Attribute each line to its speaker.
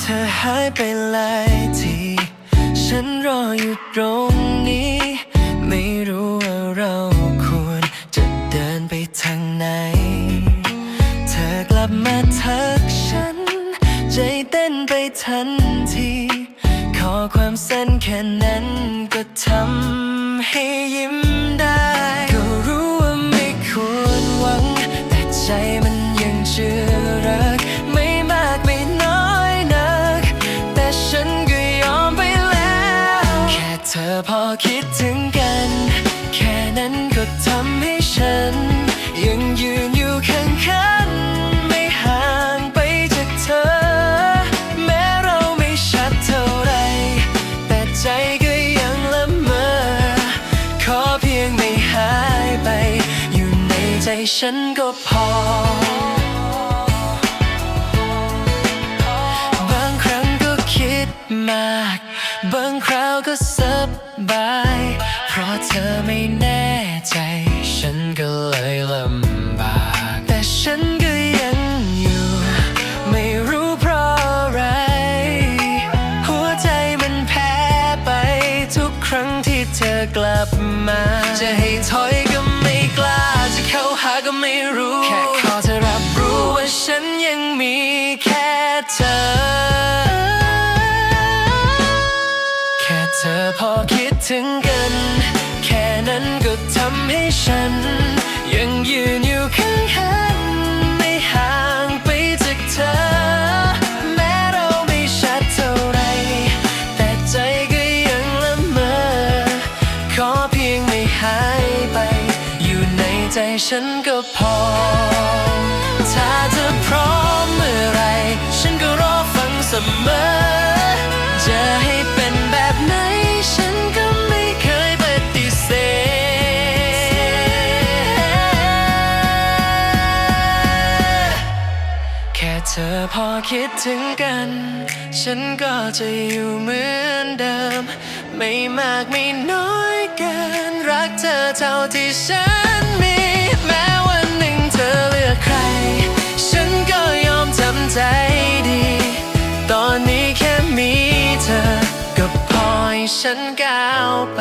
Speaker 1: เธอหายไปหลายที ฉันรออยู่ตรงนี้ ไม่รู้ว่าเราควรจะเดินไปทางไหน เธอกลับมาทักฉัน ใจเต้นไปทันที ขอความสั้นแค่นั้น พอคิดถึงกัน แค่นั้นก็ทำให้ฉัน ยังยืนอยู่ข้างคันไม่ห่างไปจากเธอ แม้เราไม่ชัดเท่าไร แต่ใจก็ยังละเมอ ขอเพียงไม่หายไป อยู่ในใจฉันก็พอ บางคราวก็สบาย เพราะเธอไม่แน่ใจ ฉันก็เลยลำบาก แต่ฉันก็ยังอยู่ ไม่รู้เพราะอะไร หัวใจมันแพ้ไปทุกครั้งที่เธอกลับมา จะให้ถอยก็ไม่กล้า จะเข้าหาก็ไม่รู้ แค่ขอเธอรับรู้ว่าฉันยังมีแค่เธอ ฉัน ยังยืนอยู่ข้างคันไม่ห่างไปจากเธอ แม้เราไม่ชัดเท่าไร แต่ใจก็ยังละเมอ ขอเพียงไม่หายไป อยู่ในใจฉันก็พอ ถ้าเธอพร้อมเมื่อไร ฉันก็รอฟังเสมอ พอคิดถึงกัน ฉันก็จะอยู่เหมือนเดิม ไม่มากไม่น้อยเกิน รักเธอเท่าที่ฉันมี แม้วันหนึ่งเธอเลือกใคร ฉันก็ยอมทำใจดี ตอนนี้แค่มีเธอ ก็พอให้ฉันก้าวไป